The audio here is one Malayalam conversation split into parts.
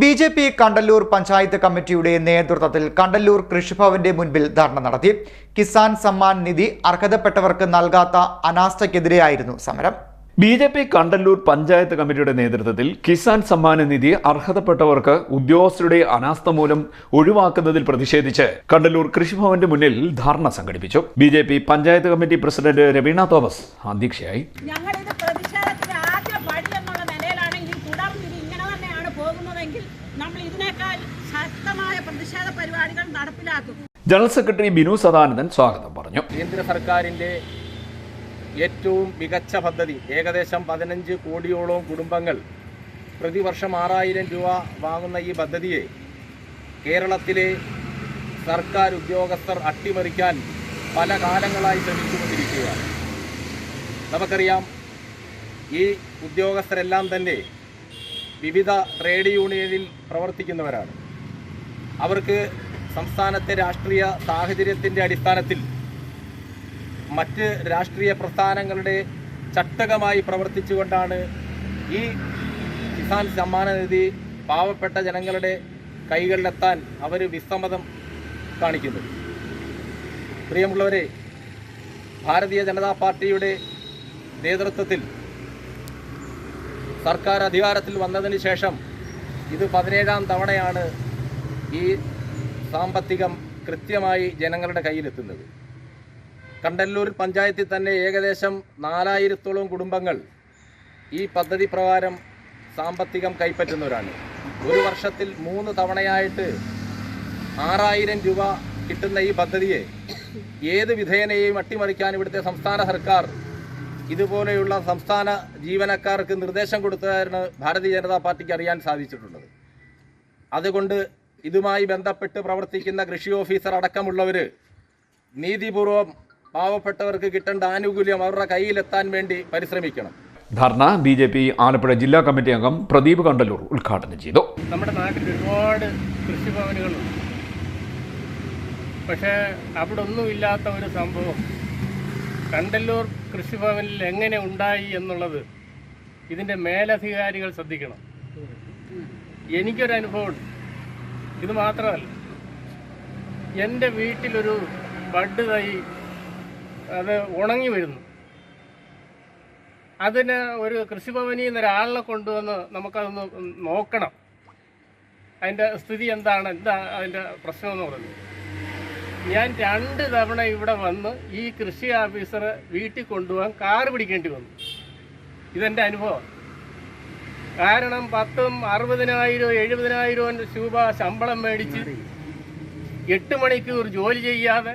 B J P Kandallur panchayat കമ്മിറ്റിയുടെ നേതൃത്വത്തിൽ കണ്ടല്ലൂർ കൃഷിഭവന്റെ മുൻപിൽ ധർണ നടത്തി. കിസാൻ സമ്മാൻ നിധി അർഹതപ്പെട്ടവർക്ക് നൽകാത്ത അനാസ്ഥയ്ക്കെതിരെയായിരുന്നു സമരം. B J P Kandallur panchayat കമ്മിറ്റിയുടെ നേതൃത്വത്തിൽ കിസാൻ സമ്മാന നിധി അർഹതപ്പെട്ടവർക്ക് ഉദ്യോഗസ്ഥരുടെ അനാസ്ഥ മൂലം ഒഴിവാക്കുന്നതിൽ പ്രതിഷേധിച്ച് കണ്ടല്ലൂർ കൃഷിഭവന്റെ മുന്നിൽ ധർണ സംഘടിപ്പിച്ചു. B J P panchayat committee president Raveena Thomas അധ്യക്ഷയായി. നമ്മൾ ഇതിനേക്കാൾ ശക്തമായ പ്രതിഷേധ പരിപാടികൾ നടപ്പിലാക്കും. ജനറൽ സെക്രട്ടറി ബിനു സദാനന്ദൻ സ്വാഗതം പറഞ്ഞു. കേന്ദ്ര സർക്കാരിന്റെ ഏറ്റവും മികച്ച പദ്ധതി ഏകദേശം പതിനഞ്ച് കോടിയോളം കുടുംബങ്ങൾ പ്രതിവർഷം ആറായിരം രൂപ വാങ്ങുന്ന ഈ പദ്ധതിയെ കേരളത്തിലെ സർക്കാർ ഉദ്യോഗസ്ഥർ അട്ടിമറിക്കാൻ പല കാലങ്ങളായി ശ്രമിച്ചുകൊണ്ടിരിക്കുകയാണ്. നമുക്കറിയാം ഈ ഉദ്യോഗസ്ഥരെല്ലാം തന്നെ വിവിധ ട്രേഡ് യൂണിയനിൽ പ്രവർത്തിക്കുന്നവരാണ്. അവർക്ക് സംസ്ഥാനത്തെ രാഷ്ട്രീയ സാഹചര്യത്തിന്റെ അടിസ്ഥാനത്തിൽ മറ്റ് രാഷ്ട്രീയ പ്രസ്ഥാനങ്ങളുടെ ചട്ടകമായി പ്രവർത്തിച്ചുകൊണ്ടാണ് ഈ കിസാൻ സമ്മാന നിധി പാവപ്പെട്ട ജനങ്ങളുടെ കൈകളിലെത്താൻ അവർ വിസമ്മതം കാണിക്കുന്നത്. പ്രിയമുള്ളവരെ ഭാരതീയ ജനതാ പാർട്ടിയുടെ നേതൃത്വത്തിൽ സർക്കാർ അധികാരത്തിൽ വന്നതിന് ശേഷം ഇത് പതിനേഴാം തവണയാണ് ഈ സാമ്പത്തികം കൃത്യമായി ജനങ്ങളുടെ കയ്യിലെത്തുന്നത്. കണ്ടല്ലൂർ പഞ്ചായത്തിൽ തന്നെ ഏകദേശം നാലായിരത്തോളം കുടുംബങ്ങൾ ഈ പദ്ധതി പ്രകാരം സാമ്പത്തികം കൈപ്പറ്റുന്നവരാണ്. ഒരു വർഷത്തിൽ മൂന്ന് തവണയായിട്ട് ആറായിരം രൂപ കിട്ടുന്ന ഈ പദ്ധതിയെ ഏത് വിധേയനെയും അട്ടിമറിക്കാൻ ഇവിടുത്തെ സംസ്ഥാന സർക്കാർ ഇതുപോലെയുള്ള സംസ്ഥാന ജീവനക്കാർക്ക് നിർദ്ദേശം കൊടുത്തതായിരുന്നു ഭാരതീയ ജനതാ പാർട്ടിക്ക് അറിയാൻ സാധിച്ചിട്ടുള്ളത്. അതുകൊണ്ട് ഇതുമായി ബന്ധപ്പെട്ട് പ്രവർത്തിക്കുന്ന കൃഷി ഓഫീസർ അടക്കമുള്ളവർ നീതിപൂർവം പാവപ്പെട്ടവർക്ക് കിട്ടേണ്ട ആനുകൂല്യം അവരുടെ കയ്യിലെത്താൻ വേണ്ടി പരിശ്രമിക്കണം. Dharna B J P Alappuzha ജില്ലാ കമ്മിറ്റി അംഗം പ്രദീപ് കണ്ടല്ലൂർ ഉദ്ഘാടനം ചെയ്തു. നമ്മുടെ നാട്ടിൽ ഒരുപാട് കൃഷിഭവനുകളുണ്ട്. പക്ഷേ അവിടെ ഒന്നുമില്ലാത്ത ഒരു സംഭവം കണ്ടല്ലൂർ കൃഷിഭവനിൽ എങ്ങനെ ഉണ്ടായി എന്നുള്ളത് ഇതിന്റെ മേലധികാരികൾ ശ്രദ്ധിക്കണം. എനിക്കൊരു അനുഭവമുണ്ട് ഇത് മാത്രമല്ല എന്റെ വീട്ടിലൊരു ബഡ് തൈ അത് ഉണങ്ങി വരുന്നു. അതിന് ഒരു കൃഷിഭവനിൽ നിന്ന് ഒരാളിനെ കൊണ്ടുവന്ന് നമുക്കതൊന്ന് നോക്കണം. അതിന്റെ സ്ഥിതി എന്താണ്? എന്താ അതിന്റെ പ്രശ്നമെന്ന് പറയുന്നത്? ഞാൻ രണ്ട് തവണ ഇവിടെ വന്ന് ഈ കൃഷി ഓഫീസറെ വീട്ടിൽ കൊണ്ടുപോകാൻ കാറ് പിടിക്കേണ്ടി വന്നു. ഇതെന്റെ അനുഭവം. കാരണം പത്തും അറുപതിനായിരം എഴുപതിനായിരം രൂപ ശമ്പളം മേടിച്ച് എട്ട് മണിക്കൂർ ജോലി ചെയ്യാതെ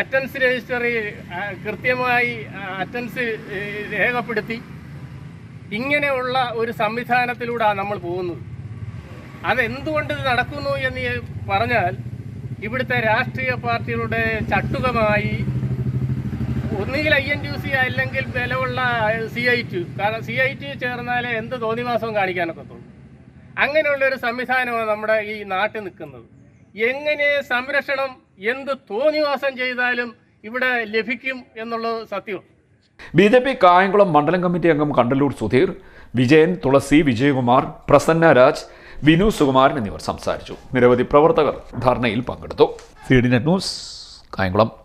അറ്റൻസ് രജിസ്റ്ററിൽ കൃത്യമായി അറ്റൻസ് രേഖപ്പെടുത്തി ഇങ്ങനെയുള്ള ഒരു സംവിധാനത്തിലൂടെയാണ് നമ്മൾ പോകുന്നത്. അതെന്തുകൊണ്ട് നടക്കുന്നു എന്ന് പറഞ്ഞാൽ ഇവിടുത്തെ രാഷ്ട്രീയ പാർട്ടികളുടെ ചട്ടുകമായി ഒന്നുകിൽ ഐ എൻ ടി സി അല്ലെങ്കിൽ വിലവുള്ള സി ഐ ടി കാരണം സി ഐ ടി ചേർന്നാലേ എന്ത് തോന്നിവാസവും കാണിക്കാനൊക്കത്തുള്ളൂ അങ്ങനെയുള്ള ഒരു സംവിധാനമാണ് നമ്മുടെ ഈ നാട്ടിൽ നിൽക്കുന്നത്. എങ്ങനെ സംരക്ഷണം എന്ത് തോന്നിവാസം ചെയ്താലും ഇവിടെ ലഭിക്കും എന്നുള്ളത് സത്യം ബി ജെ പി കായംകുളം മണ്ഡലം കമ്മിറ്റി അംഗം കണ്ടല്ലൂർ സുധീർ വിജയൻ തുളസി വിജയകുമാർ പ്രസന്ന രാജ് വിനു സുകുമാരൻ എന്നിവർ സംസാരിച്ചു. നിരവധി പ്രവർത്തകർ ധർണയിൽ പങ്കെടുത്തു. C D net news Kayamkulam.